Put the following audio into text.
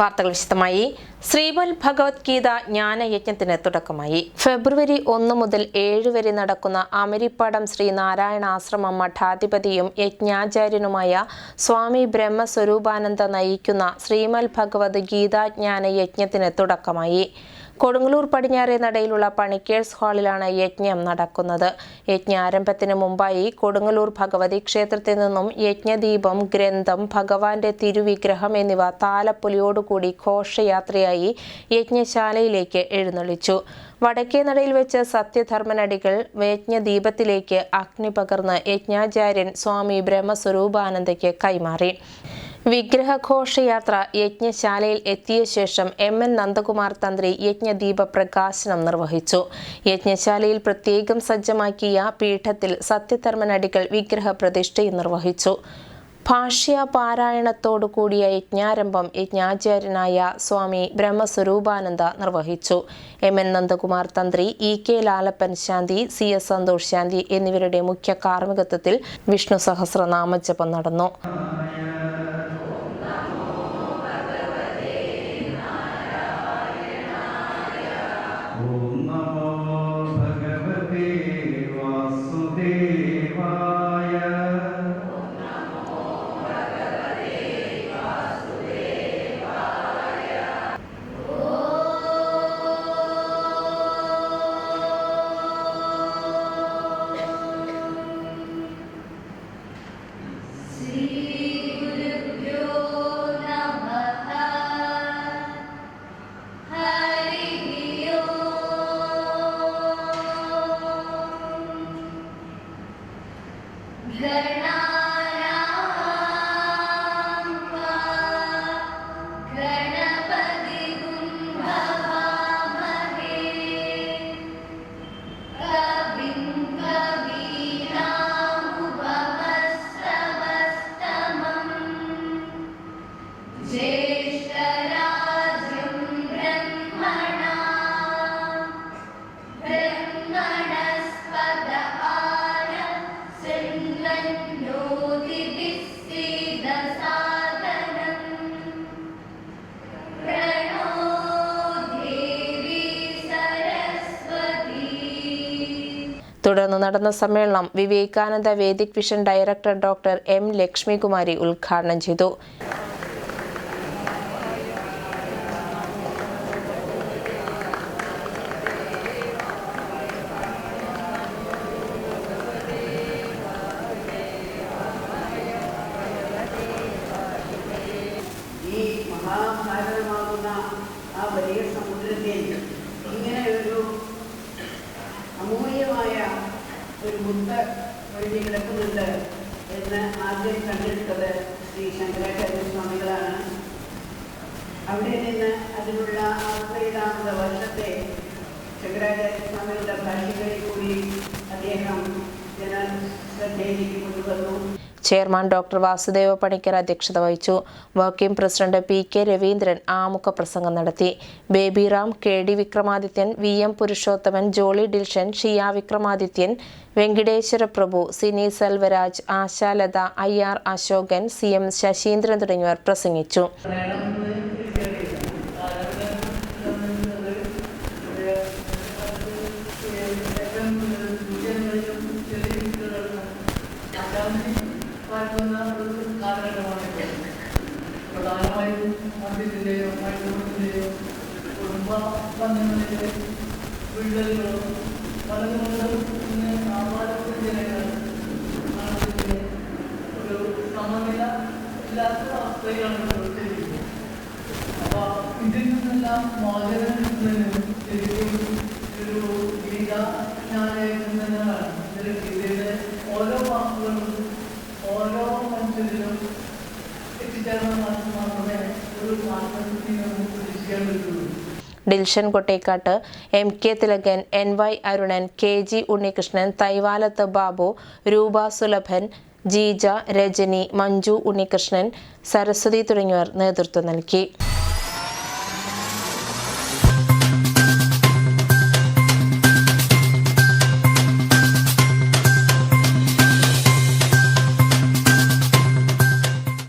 വാർത്തകൾ വിശദമായി. ശ്രീമൽ ഭഗവത്ഗീത ജ്ഞാനയജ്ഞത്തിന് തുടക്കമായി. ഫെബ്രുവരി ഒന്ന് മുതൽ ഏഴ് വരെ നടക്കുന്ന അമരിപ്പാടം ശ്രീ നാരായണ ആശ്രമം മഠാധിപതിയും യജ്ഞാചാര്യനുമായ സ്വാമി ബ്രഹ്മസ്വരൂപാനന്ദ നയിക്കുന്ന ശ്രീമൽ ഭഗവത് ഗീതാജ്ഞാന യജ്ഞത്തിന് തുടക്കമായി. കൊടുങ്ങല്ലൂർ പടിഞ്ഞാറേ നടയിലുള്ള പണിക്കേഴ്സ് ഹാളിലാണ് യജ്ഞം നടക്കുന്നത്. യജ്ഞാരംഭത്തിന് മുമ്പായി കൊടുങ്ങല്ലൂർ ഭഗവതി ക്ഷേത്രത്തിൽ നിന്നും യജ്ഞദീപം ഗ്രന്ഥം ഭഗവാന്റെ തിരുവിഗ്രഹം എന്നിവ താലപ്പൊലിയോടുകൂടി ഘോഷയാത്രയായി യജ്ഞശാലയിലേക്ക് എഴുന്നള്ളിച്ചു. വടക്കേ നടയിൽ വെച്ച് സത്യധർമ്മനടികൾ യജ്ഞദീപത്തിലേക്ക് അഗ്നി പകർന്ന് യജ്ഞാചാര്യൻ സ്വാമി ബ്രഹ്മസ്വരൂപാനന്ദയ്ക്ക് കൈമാറി. വിഗ്രഹഘോഷയാത്ര യജ്ഞശാലയിൽ എത്തിയ ശേഷം എം എൻ നന്ദകുമാർ തന്ത്രി യജ്ഞദീപ പ്രകാശനം നിർവഹിച്ചു. യജ്ഞശാലയിൽ പ്രത്യേകം സജ്ജമാക്കിയ പീഠത്തിൽ സത്യധർമ്മനടികൾ വിഗ്രഹ പ്രതിഷ്ഠയും നിർവഹിച്ചു. ഭാഷ്യ പാരായണത്തോടു കൂടിയ യജ്ഞാരംഭം യജ്ഞാചാര്യനായ സ്വാമി ബ്രഹ്മസ്വരൂപാനന്ദ നിർവഹിച്ചു. എം എൻ നന്ദകുമാർ തന്ത്രി ഇ കെ ലാലപ്പൻ ശാന്തി സി എസ് സന്തോഷ് ശാന്തി എന്നിവരുടെ മുഖ്യ കാർമ്മികത്വത്തിൽ വിഷ്ണു സഹസ്രനാമജപം നടന്നു. തുടർന്ന് നടന്ന സമ്മേളനം Vivekananda Vedic vision director doctor M Lakshmikumari ഉദ്ഘാടനം ചെയ്തു. ഒരു ബുദ്ധ വഴി കിടക്കുന്നുണ്ട് എന്ന് ആദ്യം കണ്ടെടുത്തത് ശ്രീ ശങ്കരാചാര്യ സ്വാമികളാണ്. അവിടെ നിന്ന് അതിനുള്ള അറുപത്തേഴാമത് വർഷത്തെ ശങ്കരാചാര്യ സ്വാമികളുടെ ഭാഷകളിൽ കൂടി അദ്ദേഹം ജനശ്രദ്ധയിലേക്ക് കൊണ്ടുവന്നു. ചെയർമാൻ ഡോക്ടർ വാസുദേവ പണിക്കർ അധ്യക്ഷത വഹിച്ചു. Working president P K Raveendran ആമുഖ പ്രസംഗം നടത്തി. Babyram K D Vikramadithyan V M Purushothaman Jolly Dilshan Shiya Vikramadithyan Venkiteswara Prabhu Sini Selvaraj Ashalatha I R Ashokan C M Saseendran തുടങ്ങിയവർ പ്രസംഗിച്ചു. മയക്കുമരുന്നിന്റെയോ കുടുംബ ബന്ധങ്ങളിലെ വിള്ളലുകളോ പലതുകൊണ്ടും ഇന്ന് ആപാലത്തിൽ ജനങ്ങൾ ഒരു സമനില ഇല്ലാത്ത അവസ്ഥയിലാണ് പ്രവർത്തിക്കുന്നത് അപ്പോൾ ഇതിൽ നിന്നെല്ലാം മോചനം കിട്ടുന്നതിന് ശരിക്കും ഒരു ഗീത ഇതിൽ ഓരോ വാക്കുകളും ഓരോ മനുഷ്യരിലും എത്തിച്ചേർന്ന മാത്രമേ ഒരു മാറ്റത്തിന് Dilshan Kottekkatt M K Thilakan N Y Arunan K G Unnikrishnan Thaivalath Babu Roopa Sulabhan Jeeja Rajani Manju Unnikrishnan Saraswati തുടങ്ങിയവർ നേതൃത്വം നൽകി.